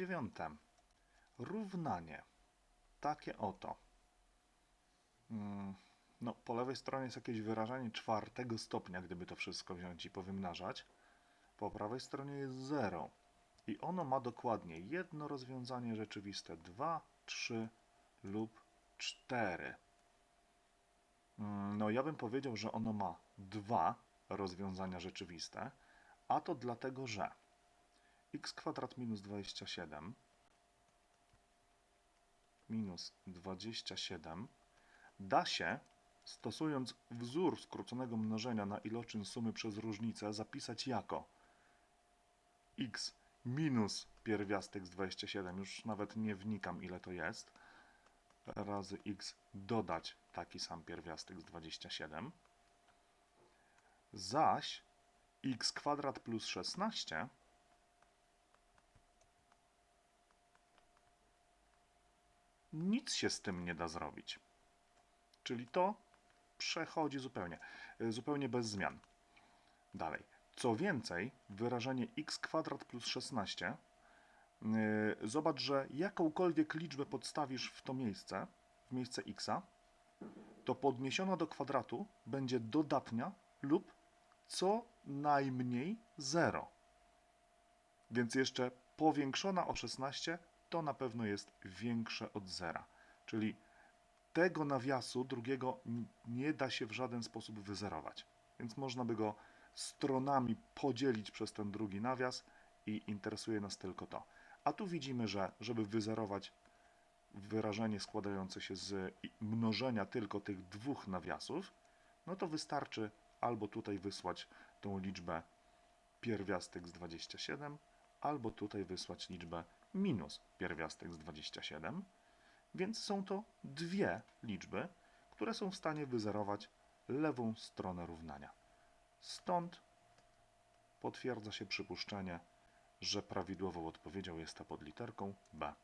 dziewiąte. Równanie. Takie oto. Mm, No, po lewej stronie jest jakieś wyrażenie czwartego stopnia, gdyby to wszystko wziąć i powymnażać. Po prawej stronie jest 0. I ono ma dokładnie jedno rozwiązanie rzeczywiste 2, 3 lub 4. Mm, No, ja bym powiedział, że ono ma dwa rozwiązania rzeczywiste, a to dlatego, że x kwadrat minus 27 minus 27 da się, stosując wzór skróconego mnożenia na iloczyn sumy przez różnicę, zapisać jako x minus pierwiastek z 27, już nawet nie wnikam ile to jest, razy x dodać taki sam pierwiastek z 27, zaś x kwadrat plus 16 nic się z tym nie da zrobić. Czyli to przechodzi zupełnie, y, zupełnie bez zmian. Dalej. Co więcej, wyrażenie x kwadrat plus 16, yy, zobacz, że jakąkolwiek liczbę podstawisz w to miejsce, w miejsce x, to podniesiona do kwadratu będzie dodatnia lub co najmniej 0. Więc jeszcze powiększona o 16 to na pewno jest większe od zera. Czyli tego nawiasu drugiego nie da się w żaden sposób wyzerować. Więc można by go stronami podzielić przez ten drugi nawias i interesuje nas tylko to. A tu widzimy, że żeby wyzerować wyrażenie składające się z mnożenia tylko tych dwóch nawiasów, no to wystarczy albo tutaj wysłać tą liczbę pierwiastek z 27, albo tutaj wysłać liczbę minus pierwiastek z 27, więc są to dwie liczby, które są w stanie wyzerować lewą stronę równania. Stąd potwierdza się przypuszczenie, że prawidłową odpowiedzią jest ta pod literką B.